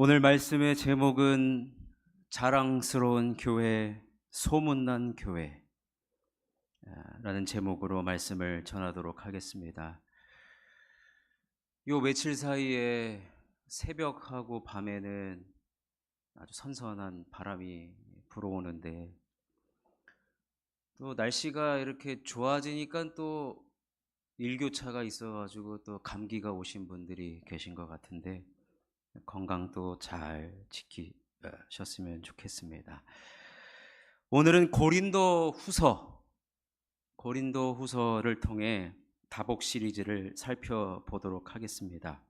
오늘 말씀의 제목은 자랑스러운 교회, 소문난 교회 아, 라는 제목으로 말씀을 전하도록 하겠습니다. 요 며칠 사이에 새벽하고 밤에는 아주 선선한 바람이 불어오는데 또 날씨가 이렇게 좋아지니까 또 일교차가 있어가지고 또 감기가 오신 분들이 계신 것 같은데 건강도 잘 지키셨으면 좋겠습니다. 오늘은 고린도 후서, 고린도 후서를 통해 다복 시리즈를 살펴보도록 하겠습니다.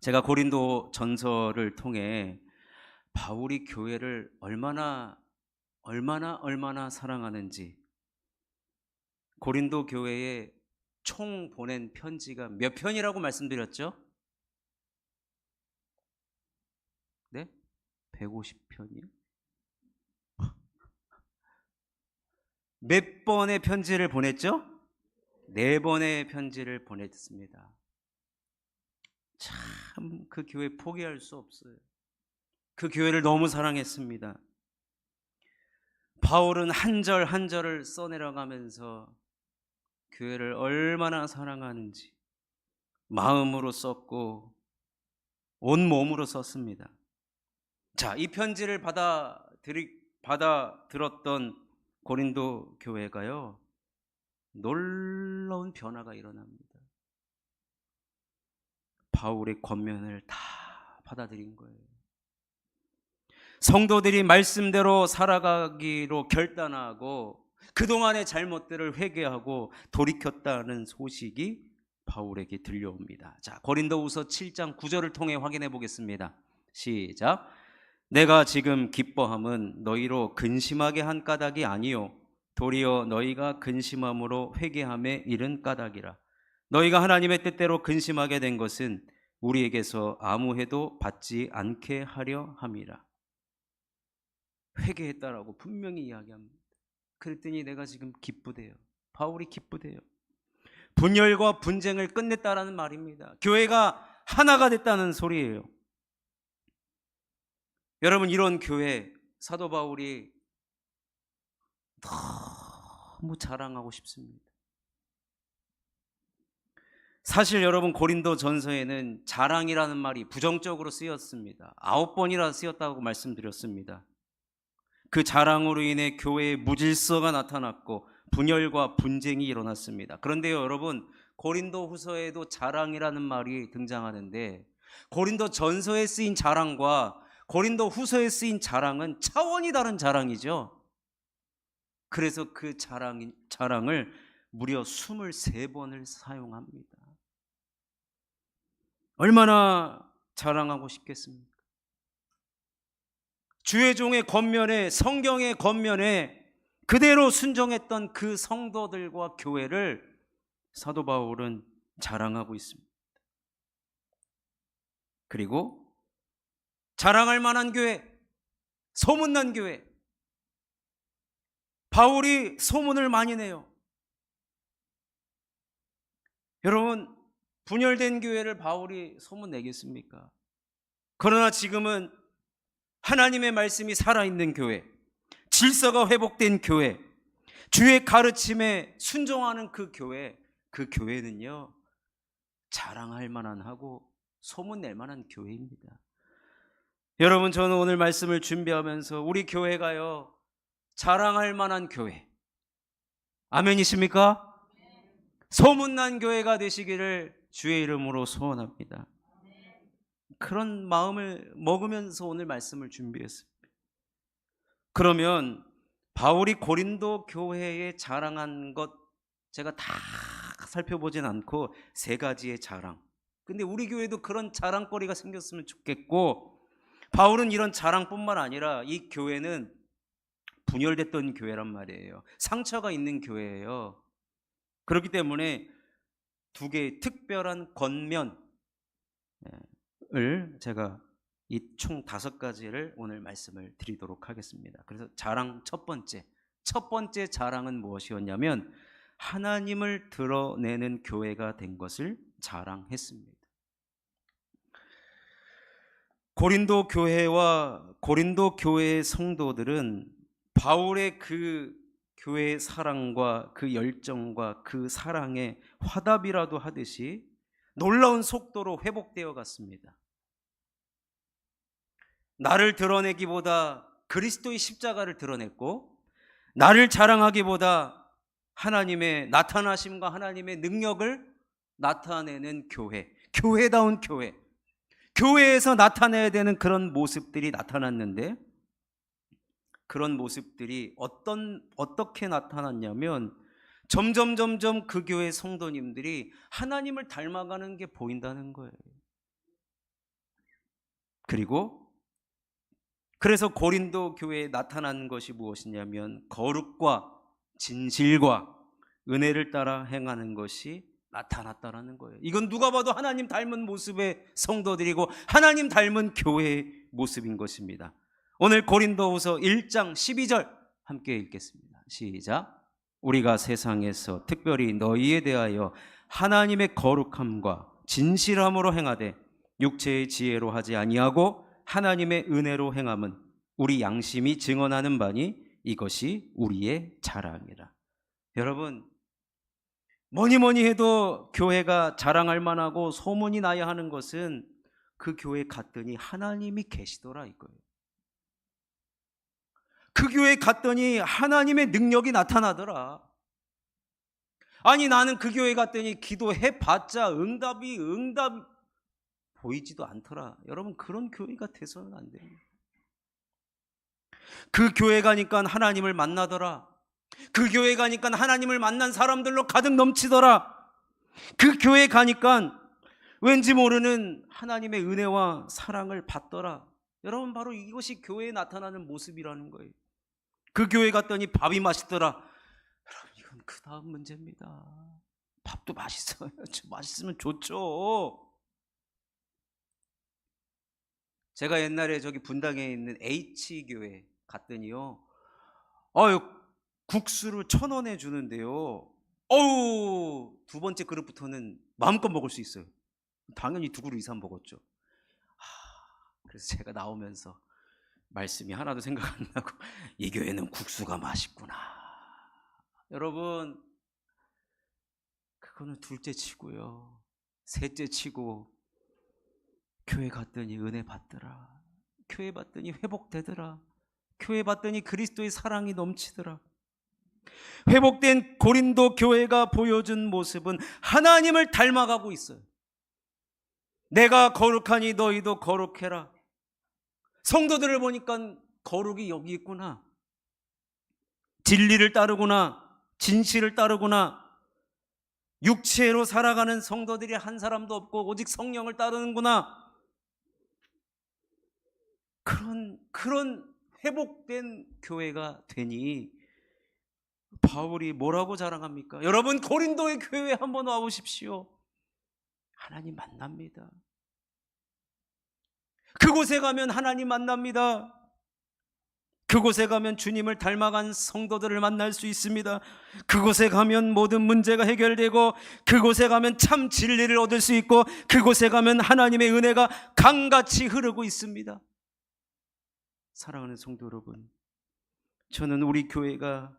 제가 고린도 전서를 통해 바울이 교회를 얼마나 얼마나 얼마나 사랑하는지 고린도 교회에 총 보낸 편지가 몇 편이라고 말씀드렸죠? 네? 150편이요? 몇 번의 편지를 보냈죠? 네 번의 편지를 보냈습니다. 참 그 교회 포기할 수 없어요. 그 교회를 너무 사랑했습니다. 바울은 한 절 한 절을 써내려가면서 교회를 얼마나 사랑하는지 마음으로 썼고 온 몸으로 썼습니다. 자, 이 편지를 받아 들이 받아 들었던 고린도 교회가요. 놀라운 변화가 일어납니다. 바울의 권면을 다 받아들인 거예요. 성도들이 말씀대로 살아가기로 결단하고 그동안의 잘못들을 회개하고 돌이켰다는 소식이 바울에게 들려옵니다. 자, 고린도후서 7장 9절을 통해 확인해 보겠습니다. 시작. 내가 지금 기뻐함은 너희로 근심하게 한 까닭이 아니요 도리어 너희가 근심함으로 회개함에 이른 까닭이라. 너희가 하나님의 뜻대로 근심하게 된 것은 우리에게서 아무 해도 받지 않게 하려 함이라. 회개했다라고 분명히 이야기합니다. 그랬더니 내가 지금 기쁘대요. 바울이 기쁘대요. 분열과 분쟁을 끝냈다라는 말입니다. 교회가 하나가 됐다는 소리예요. 여러분 이런 교회 사도 바울이 너무 자랑하고 싶습니다. 사실 여러분 고린도 전서에는 자랑이라는 말이 부정적으로 쓰였습니다. 아홉 번이나 쓰였다고 말씀드렸습니다. 그 자랑으로 인해 교회에 무질서가 나타났고 분열과 분쟁이 일어났습니다. 그런데요, 여러분 고린도 후서에도 자랑이라는 말이 등장하는데 고린도 전서에 쓰인 자랑과 고린도 후서에 쓰인 자랑은 차원이 다른 자랑이죠. 그래서 그 자랑, 자랑을 무려 23번을 사용합니다. 얼마나 자랑하고 싶겠습니까? 주의 종의 겉면에 성경의 겉면에 그대로 순종했던 그 성도들과 교회를 사도 바울은 자랑하고 있습니다. 그리고 자랑할 만한 교회, 소문난 교회. 바울이 소문을 많이 내요. 여러분, 분열된 교회를 바울이 소문 내겠습니까? 그러나 지금은 하나님의 말씀이 살아있는 교회, 질서가 회복된 교회, 주의 가르침에 순종하는 그 교회, 그 교회는요, 자랑할 만한 하고 소문 낼 만한 교회입니다. 여러분, 저는 오늘 말씀을 준비하면서 우리 교회가요, 자랑할 만한 교회. 아멘이십니까? 소문난 교회가 되시기를 주의 이름으로 소원합니다. 그런 마음을 먹으면서 오늘 말씀을 준비했습니다. 그러면 바울이 고린도 교회에 자랑한 것 제가 다 살펴보진 않고 세 가지의 자랑. 근데 우리 교회도 그런 자랑거리가 생겼으면 좋겠고 바울은 이런 자랑뿐만 아니라 이 교회는 분열됐던 교회란 말이에요. 상처가 있는 교회예요. 그렇기 때문에 두 개의 특별한 겉면을 제가 이 총 다섯 가지를 오늘 말씀을 드리도록 하겠습니다. 그래서 자랑 첫 번째, 첫 번째 자랑은 무엇이었냐면 하나님을 드러내는 교회가 된 것을 자랑했습니다. 고린도 교회와 고린도 교회의 성도들은 바울의 그 교회의 사랑과 그 열정과 그 사랑의 화답이라도 하듯이 놀라운 속도로 회복되어 갔습니다. 나를 드러내기보다 그리스도의 십자가를 드러냈고 나를 자랑하기보다 하나님의 나타나심과 하나님의 능력을 나타내는 교회, 교회다운 교회, 교회에서 나타내야 되는 그런 모습들이 나타났는데 그런 모습들이 어떤 어떻게 나타났냐면 점점 점점 그 교회 성도님들이 하나님을 닮아가는 게 보인다는 거예요. 그리고 그래서 고린도 교회에 나타난 것이 무엇이냐면 거룩과 진실과 은혜를 따라 행하는 것이 나타났다라는 거예요. 이건 누가 봐도 하나님 닮은 모습의 성도들이고 하나님 닮은 교회의 모습인 것입니다. 오늘 고린도후서 1장 12절 함께 읽겠습니다. 시작. 우리가 세상에서 특별히 너희에 대하여 하나님의 거룩함과 진실함으로 행하되 육체의 지혜로 하지 아니하고 하나님의 은혜로 행함은 우리 양심이 증언하는 바니 이것이 우리의 자랑이라. 여러분 뭐니 뭐니 해도 교회가 자랑할 만하고 소문이 나야 하는 것은 그 교회 갔더니 하나님이 계시더라 이거예요. 그 교회 갔더니 하나님의 능력이 나타나더라. 아니 나는 그 교회 갔더니 기도해 봤자 응답이 응답 보이지도 않더라. 여러분 그런 교회가 돼서는 안 됩니다. 그 교회 가니까 하나님을 만나더라. 그 교회 가니까 하나님을 만난 사람들로 가득 넘치더라. 그 교회 가니까 왠지 모르는 하나님의 은혜와 사랑을 받더라. 여러분 바로 이것이 교회에 나타나는 모습이라는 거예요. 그 교회 갔더니 밥이 맛있더라. 여러분 이건 그 다음 문제입니다. 밥도 맛있어요. 맛있으면 좋죠. 제가 옛날에 저기 분당에 있는 H 교회 갔더니요. 어유 국수를 천 원에 주는데요. 어우 두 번째 그릇부터는 마음껏 먹을 수 있어요. 당연히 두 그릇 이상 먹었죠. 하, 그래서 제가 나오면서 말씀이 하나도 생각 안 나고 이 교회는 국수가 맛있구나. 여러분 그거는 둘째 치고요. 셋째 치고 교회 갔더니 은혜 받더라. 교회 봤더니 회복되더라. 교회 봤더니 그리스도의 사랑이 넘치더라. 회복된 고린도 교회가 보여준 모습은 하나님을 닮아가고 있어요. 내가 거룩하니 너희도 거룩해라. 성도들을 보니까 거룩이 여기 있구나. 진리를 따르구나. 진실을 따르구나. 육체로 살아가는 성도들이 한 사람도 없고 오직 성령을 따르는구나. 그런 그런 회복된 교회가 되니 바울이 뭐라고 자랑합니까? 여러분 고린도의 교회에 한번 와 보십시오. 하나님 만납니다. 그곳에 가면 하나님 만납니다. 그곳에 가면 주님을 닮아간 성도들을 만날 수 있습니다. 그곳에 가면 모든 문제가 해결되고 그곳에 가면 참 진리를 얻을 수 있고 그곳에 가면 하나님의 은혜가 강같이 흐르고 있습니다. 사랑하는 성도 여러분, 저는 우리 교회가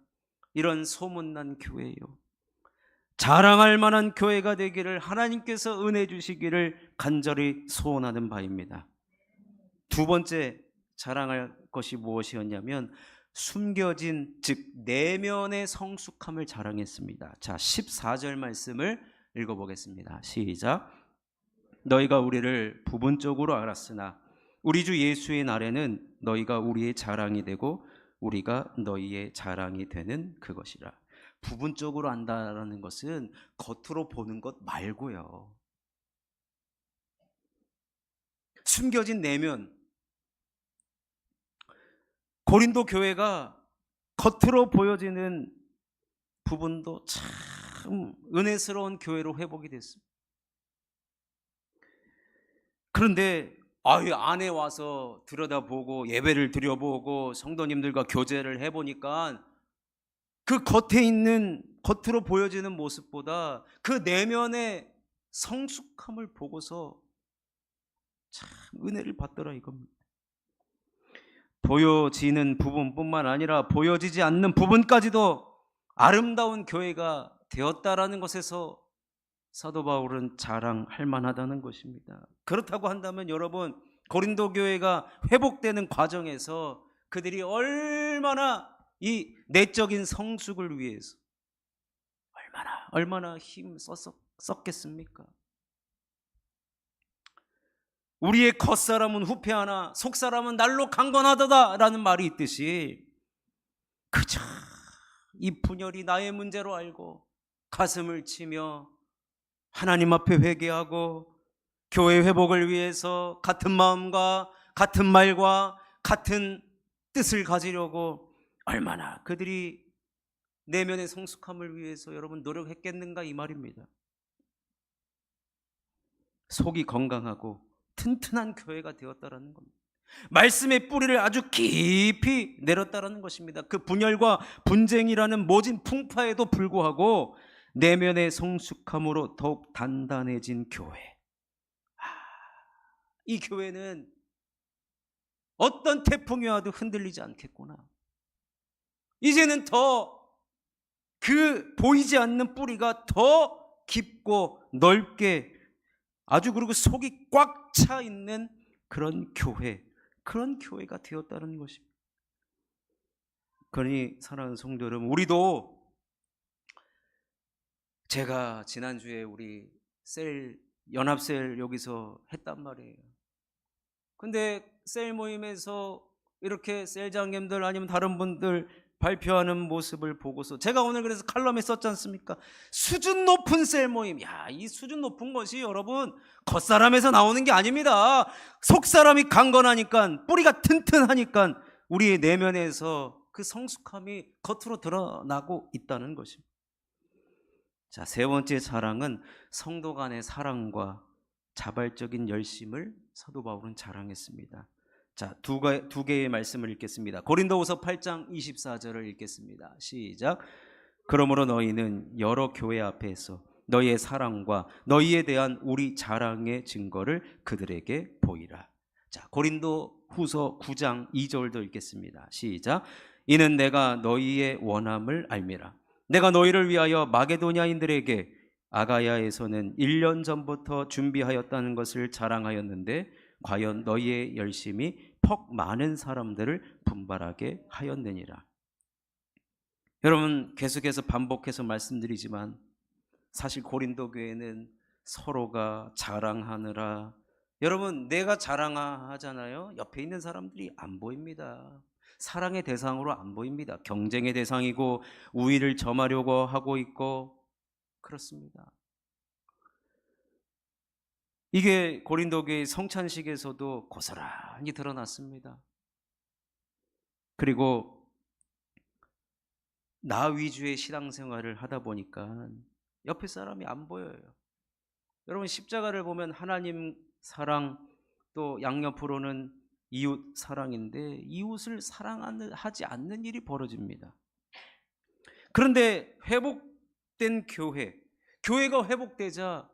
이런 소문난 교회요. 자랑할 만한 교회가 되기를 하나님께서 은혜 주시기를 간절히 소원하는 바입니다. 두 번째 자랑할 것이 무엇이었냐면 숨겨진 즉 내면의 성숙함을 자랑했습니다. 자, 14절 말씀을 읽어 보겠습니다. 시작. 너희가 우리를 부분적으로 알았으나 우리 주 예수의 날에는 너희가 우리의 자랑이 되고 우리가 너희의 자랑이 되는 그것이라. 부분적으로 안다라는 것은 겉으로 보는 것 말고요. 숨겨진 내면. 고린도 교회가 겉으로 보여지는 부분도 참 은혜스러운 교회로 회복이 됐습니다. 그런데 아유 안에 와서 들여다보고 예배를 드려보고 성도님들과 교제를 해보니까 그 겉에 있는 겉으로 보여지는 모습보다 그 내면의 성숙함을 보고서 참 은혜를 받더라 이겁니다. 보여지는 부분뿐만 아니라 보여지지 않는 부분까지도 아름다운 교회가 되었다라는 것에서 사도 바울은 자랑할 만하다는 것입니다. 그렇다고 한다면 여러분 고린도 교회가 회복되는 과정에서 그들이 얼마나 이 내적인 성숙을 위해서 얼마나 얼마나 힘 썼, 썼겠습니까? 우리의 겉사람은 후패하나 속사람은 날로 강건하다라는 말이 있듯이 그저 이 분열이 나의 문제로 알고 가슴을 치며 하나님 앞에 회개하고 교회 회복을 위해서 같은 마음과 같은 말과 같은 뜻을 가지려고 얼마나 그들이 내면의 성숙함을 위해서 여러분 노력했겠는가 이 말입니다. 속이 건강하고 튼튼한 교회가 되었다라는 겁니다. 말씀의 뿌리를 아주 깊이 내렸다라는 것입니다. 그 분열과 분쟁이라는 모진 풍파에도 불구하고 내면의 성숙함으로 더욱 단단해진 교회. 아, 이 교회는 어떤 태풍이 와도 흔들리지 않겠구나. 이제는 더 그 보이지 않는 뿌리가 더 깊고 넓게 아주 그리고 속이 꽉 차 있는 그런 교회, 그런 교회가 되었다는 것입니다. 그러니 사랑하는 성도 여러분, 우리도 제가 지난주에 우리 셀 연합셀 여기서 했단 말이에요. 근데 셀 모임에서 이렇게 셀장님들 아니면 다른 분들 발표하는 모습을 보고서 제가 오늘 그래서 칼럼에 썼지 않습니까? 수준 높은 셀 모임. 야, 이 수준 높은 것이 여러분 겉사람에서 나오는 게 아닙니다. 속사람이 강건하니까 뿌리가 튼튼하니까 우리의 내면에서 그 성숙함이 겉으로 드러나고 있다는 것입니다. 자, 세 번째 사랑은 성도 간의 사랑과 자발적인 열심을 사도 바울은 자랑했습니다. 자, 두, 개, 두 개의 말씀을 읽겠습니다. 고린도후서 8장 24절을 읽겠습니다. 시작. 그러므로 너희는 여러 교회 앞에서 너희의 사랑과 너희에 대한 우리 자랑의 증거를 그들에게 보이라. 자, 고린도 후서 9장 2절도 읽겠습니다. 시작. 이는 내가 너희의 원함을 알미라. 내가 너희를 위하여 마게도냐인들에게 아가야에서는 1년 전부터 준비하였다는 것을 자랑하였는데 과연 너희의 열심이 퍽 많은 사람들을 분발하게 하였느니라. 여러분 계속해서 반복해서 말씀드리지만 사실 고린도 교회는 서로가 자랑하느라 여러분 내가 자랑하잖아요. 옆에 있는 사람들이 안 보입니다. 사랑의 대상으로 안 보입니다. 경쟁의 대상이고 우위를 점하려고 하고 있고 그렇습니다. 이게 고린도교의 성찬식에서도 고스란히 드러났습니다. 그리고 나 위주의 신앙생활을 하다 보니까 옆에 사람이 안 보여요. 여러분 십자가를 보면 하나님 사랑 또 양옆으로는 이웃 사랑인데 이웃을 사랑하지 않는 일이 벌어집니다. 그런데 회복된 교회, 교회가 회복되자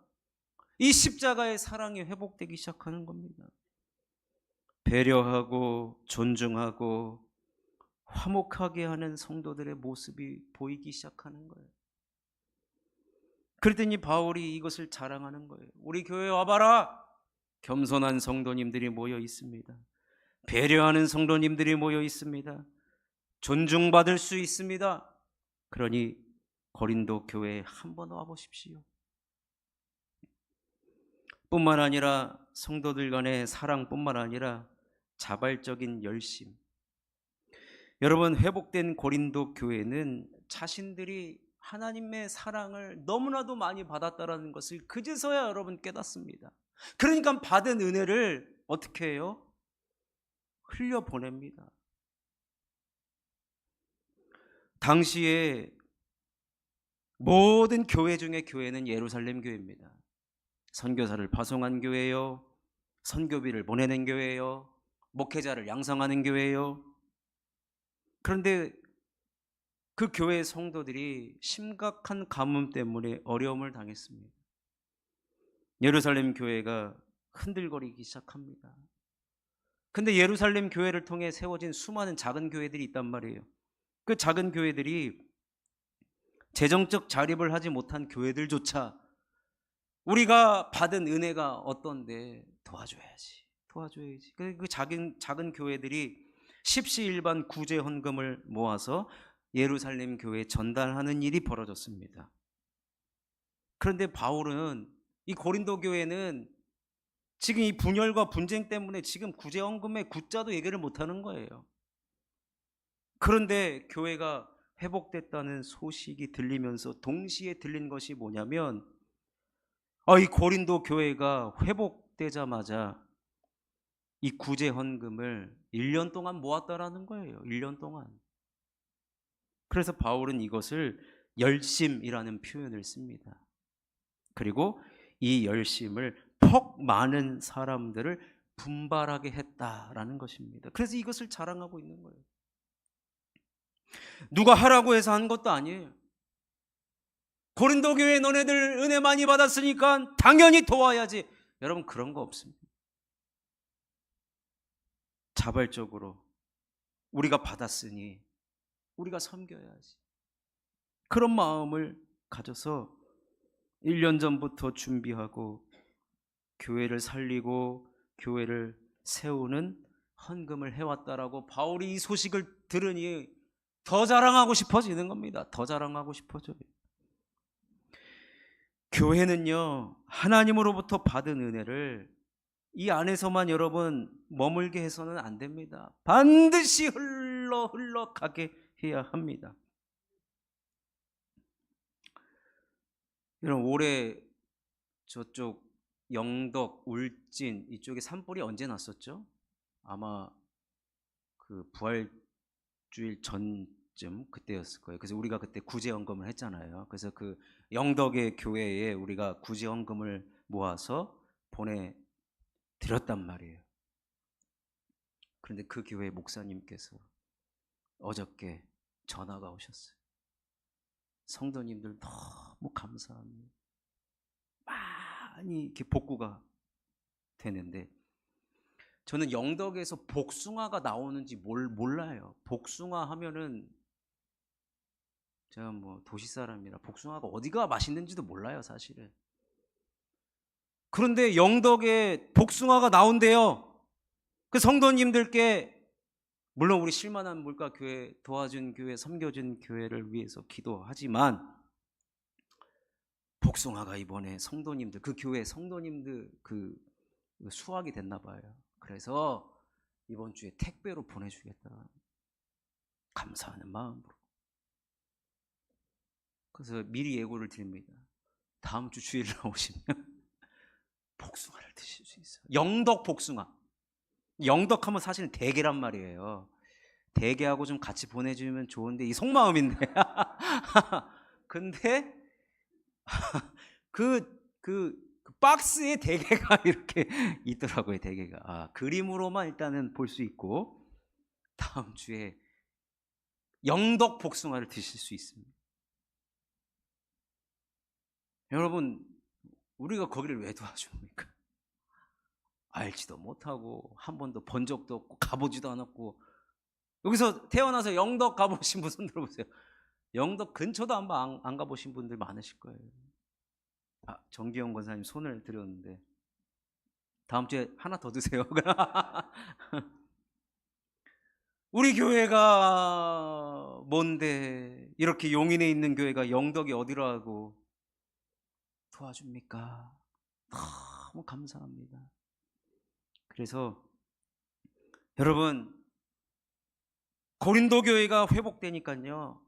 이 십자가의 사랑이 회복되기 시작하는 겁니다. 배려하고 존중하고 화목하게 하는 성도들의 모습이 보이기 시작하는 거예요. 그랬더니 바울이 이것을 자랑하는 거예요. 우리 교회 와봐라. 겸손한 성도님들이 모여 있습니다. 배려하는 성도님들이 모여 있습니다. 존중받을 수 있습니다. 그러니 고린도 교회에 한번 와 보십시오. 뿐만 아니라 성도들 간의 사랑뿐만 아니라 자발적인 열심. 여러분 회복된 고린도 교회는 자신들이 하나님의 사랑을 너무나도 많이 받았다라는 것을 그제서야 여러분 깨닫습니다. 그러니까 받은 은혜를 어떻게 해요? 흘려 보냅니다. 당시에 모든 교회 중에 교회는 예루살렘 교회입니다. 선교사를 파송한 교회요. 선교비를 보내는 교회요. 목회자를 양성하는 교회요. 그런데 그 교회 성도들이 심각한 가뭄 때문에 어려움을 당했습니다. 예루살렘 교회가 흔들거리기 시작합니다. 근데 예루살렘 교회를 통해 세워진 수많은 작은 교회들이 있단 말이에요. 그 작은 교회들이 재정적 자립을 하지 못한 교회들조차 우리가 받은 은혜가 어떤데 도와줘야지. 도와줘야지. 그, 그 작은 작은 교회들이 십시일반 구제 헌금을 모아서 예루살렘 교회에 전달하는 일이 벌어졌습니다. 그런데 바울은 이 고린도 교회는 지금 이 분열과 분쟁 때문에 지금 구제 헌금의 구자도 얘기를 못 하는 거예요. 그런데 교회가 회복됐다는 소식이 들리면서 동시에 들린 것이 뭐냐면 아, 이 고린도 교회가 회복되자마자 이 구제 헌금을 1년 동안 모았다라는 거예요. 1년 동안. 그래서 바울은 이것을 열심이라는 표현을 씁니다. 그리고 이 열심을 퍽 많은 사람들을 분발하게 했다라는 것입니다. 그래서 이것을 자랑하고 있는 거예요. 누가 하라고 해서 한 것도 아니에요. 고린도 교회 너네들 은혜 많이 받았으니까 당연히 도와야지. 여러분 그런 거 없습니다. 자발적으로 우리가 받았으니 우리가 섬겨야지. 그런 마음을 가져서 1년 전부터 준비하고 교회를 살리고 교회를 세우는 헌금을 해왔다라고 바울이 이 소식을 들으니 더 자랑하고 싶어지는 겁니다. 더 자랑하고 싶어져요. 교회는요, 하나님으로부터 받은 은혜를 이 안에서만 여러분 머물게 해서는 안 됩니다. 반드시 흘러 흘러 가게 해야 합니다. 여러분 올해 저쪽 영덕, 울진 이쪽에 산불이 언제 났었죠? 아마 그 부활주일 전쯤 그때였을 거예요. 그래서 우리가 그때 구제헌금을 했잖아요. 그래서 그 영덕의 교회에 우리가 구제헌금을 모아서 보내 드렸단 말이에요. 그런데 그 교회 목사님께서 어저께 전화가 오셨어요. 성도님들 너무 감사합니다. 많이 이렇게 복구가 되는데 저는 영덕에서 복숭아가 나오는지 몰, 몰라요. 복숭아 하면은 제가 뭐 도시 사람이라 복숭아가 어디가 맛있는지도 몰라요, 사실은. 그런데 영덕에 복숭아가 나온대요. 그 성도님들께 물론 우리 실만한 물가 교회 도와준 교회 섬겨준 교회를 위해서 기도하지만 복숭아가 이번에 성도님들 그 교회 성도님들 그 수확이 됐나 봐요. 그래서 이번 주에 택배로 보내주겠다. 감사하는 마음으로. 그래서 미리 예고를 드립니다. 다음 주 주일날 오시면 복숭아를 드실 수 있어요. 영덕 복숭아. 영덕하면 사실은 대게란 말이에요. 대게하고 좀 같이 보내주면 좋은데 이 속마음인데. 근데 그, 그, 그 박스에 대게가 이렇게 있더라고요. 대게가. 아, 그림으로만 일단은 볼 수 있고 다음 주에 영덕 복숭아를 드실 수 있습니다. 여러분, 우리가 거기를 왜 도와줍니까? 알지도 못하고 한 번도 본 적도 없고 가보지도 않았고 여기서 태어나서 영덕 가보신 분 손 들어보세요. 영덕 근처도 안, 안, 안 가보신 분들 많으실 거예요. 아, 정기영 권사님 손을 들었는데 다음 주에 하나 더 드세요. 우리 교회가 뭔데 이렇게 용인에 있는 교회가 영덕이 어디라고 도와줍니까? 너무 감사합니다. 그래서 여러분 고린도 교회가 회복되니까요.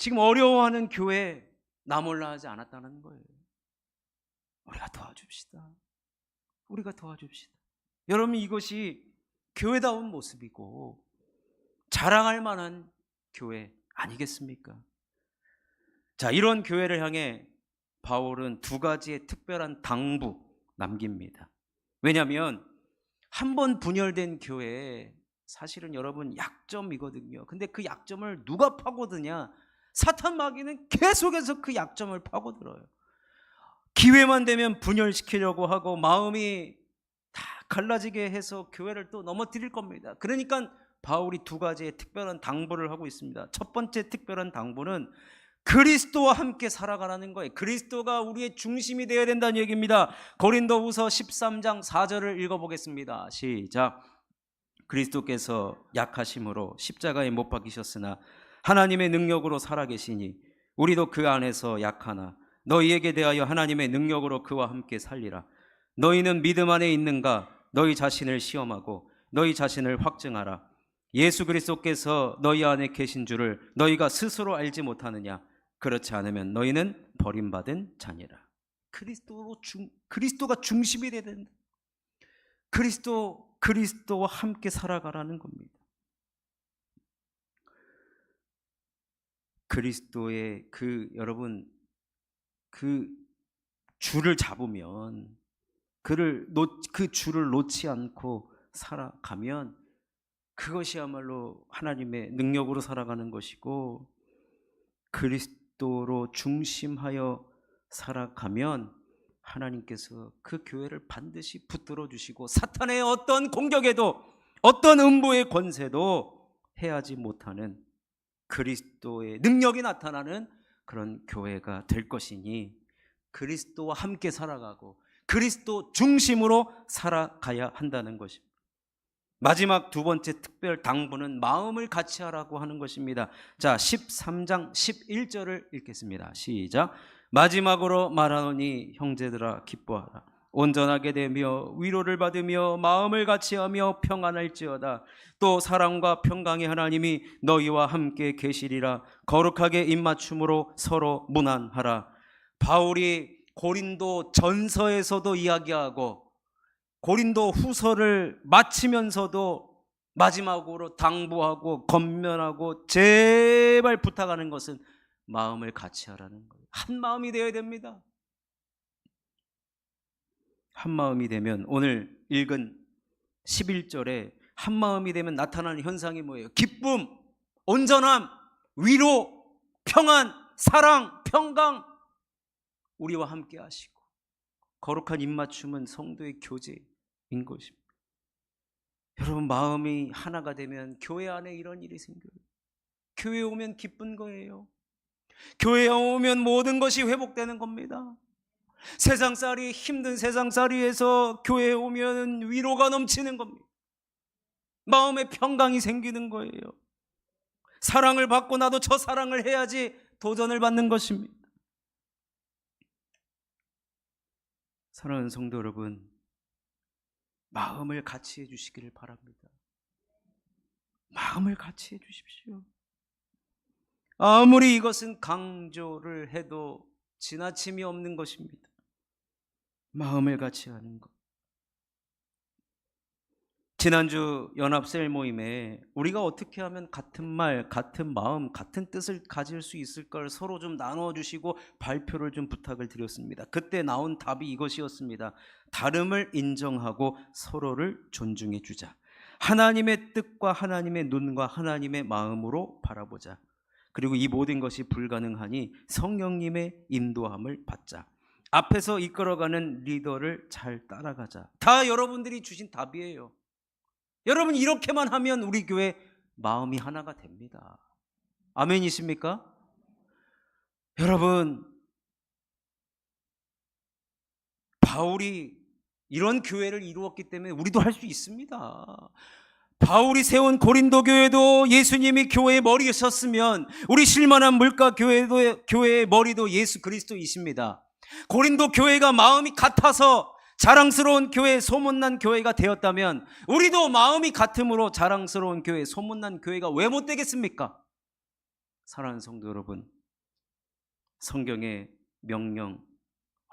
지금 어려워하는 교회 나 몰라 하지 않았다는 거예요. 우리가 도와줍시다. 우리가 도와줍시다. 여러분 이것이 교회다운 모습이고 자랑할 만한 교회 아니겠습니까? 자, 이런 교회를 향해 바울은 두 가지의 특별한 당부 남깁니다. 왜냐하면 한 번 분열된 교회에 사실은 여러분 약점이거든요. 근데 그 약점을 누가 파고드냐? 사탄 마귀는 계속해서 그 약점을 파고들어요. 기회만 되면 분열시키려고 하고 마음이 다 갈라지게 해서 교회를 또 넘어뜨릴 겁니다. 그러니까 바울이 두 가지의 특별한 당부를 하고 있습니다. 첫 번째 특별한 당부는 그리스도와 함께 살아가라는 거예요. 그리스도가 우리의 중심이 되어야 된다는 얘기입니다. 고린도후서 13장 4절을 읽어보겠습니다. 시작. 그리스도께서 약하심으로 십자가에 못 박히셨으나 하나님의 능력으로 살아계시니 우리도 그 안에서 약하나 너희에게 대하여 하나님의 능력으로 그와 함께 살리라. 너희는 믿음 안에 있는가? 너희 자신을 시험하고 너희 자신을 확증하라. 예수 그리스도께서 너희 안에 계신 줄을 너희가 스스로 알지 못하느냐? 그렇지 않으면 너희는 버림받은 자니라. 그리스도로 중 그리스도가 중심이 된다. 그리스도 그리스도와 함께 살아가라는 겁니다. 그리스도의 그 여러분 그 줄을 잡으면 그를 놓, 그 줄을 놓지 않고 살아가면 그것이야말로 하나님의 능력으로 살아가는 것이고 그리스도로 중심하여 살아가면 하나님께서 그 교회를 반드시 붙들어 주시고 사탄의 어떤 공격에도 어떤 음부의 권세도 해하지 못하는 그리스도의 능력이 나타나는 그런 교회가 될 것이니 그리스도와 함께 살아가고 그리스도 중심으로 살아가야 한다는 것입니다. 마지막 두 번째 특별 당부는 마음을 같이 하라고 하는 것입니다. 자, 13장 11절을 읽겠습니다. 시작. 마지막으로 말하노니 형제들아 기뻐하라. 온전하게 되며 위로를 받으며 마음을 같이하며 평안할지어다. 또 사랑과 평강의 하나님이 너희와 함께 계시리라. 거룩하게 입맞춤으로 서로 문안하라. 바울이 고린도 전서에서도 이야기하고 고린도 후서를 마치면서도 마지막으로 당부하고 건면하고 제발 부탁하는 것은 마음을 같이 하라는 거예요. 한 마음이 되어야 됩니다. 한 마음이 되면 오늘 읽은 11절에 한 마음이 되면 나타나는 현상이 뭐예요? 기쁨, 온전함, 위로, 평안, 사랑, 평강 우리와 함께 하시고 거룩한 입맞춤은 성도의 교제인 것입니다. 여러분 마음이 하나가 되면 교회 안에 이런 일이 생겨요. 교회 오면 기쁜 거예요. 교회에 오면 모든 것이 회복되는 겁니다. 세상살이 힘든 세상살이에서 교회에 오면 위로가 넘치는 겁니다. 마음의 평강이 생기는 거예요. 사랑을 받고 나도 저 사랑을 해야지 도전을 받는 것입니다. 사랑하는 성도 여러분, 마음을 같이 해주시기를 바랍니다. 마음을 같이 해주십시오. 아무리 이것은 강조를 해도 지나침이 없는 것입니다. 마음을 같이 하는 것. 지난주 연합셀 모임에 우리가 어떻게 하면 같은 말, 같은 마음, 같은 뜻을 가질 수 있을까를 서로 좀 나누어 주시고 발표를 좀 부탁을 드렸습니다. 그때 나온 답이 이것이었습니다. 다름을 인정하고 서로를 존중해 주자. 하나님의 뜻과 하나님의 눈과 하나님의 마음으로 바라보자. 그리고 이 모든 것이 불가능하니 성령님의 인도함을 받자. 앞에서 이끌어가는 리더를 잘 따라가자. 다 여러분들이 주신 답이에요. 여러분 이렇게만 하면 우리 교회 마음이 하나가 됩니다. 아멘이십니까? 여러분 바울이 이런 교회를 이루었기 때문에 우리도 할 수 있습니다. 바울이 세운 고린도 교회도 예수님이 교회의 머리였었으면 우리 실만한 물가 교회도 교회의 머리도 예수 그리스도이십니다. 고린도 교회가 마음이 같아서 자랑스러운 교회, 소문난 교회가 되었다면 우리도 마음이 같음으로 자랑스러운 교회, 소문난 교회가 왜 못 되겠습니까? 사랑하는 성도 여러분, 성경의 명령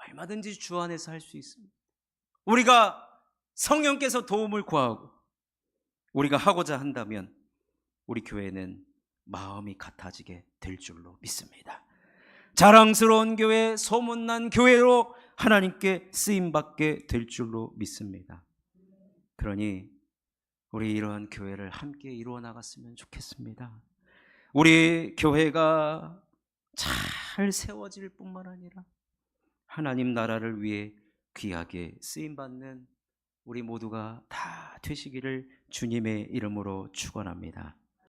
얼마든지 주 안에서 할 수 있습니다. 우리가 성령께서 도움을 구하고 우리가 하고자 한다면 우리 교회는 마음이 같아지게 될 줄로 믿습니다. 자랑스러운 교회, 소문난 교회로 하나님께 쓰임 받게 될 줄로 믿습니다. 그러니 우리 이러한 교회를 함께 이루어 나갔으면 좋겠습니다. 우리 교회가 잘 세워질 뿐만 아니라 하나님 나라를 위해 귀하게 쓰임 받는 우리 모두가 다 되시기를 주님의 이름으로 축원합니다.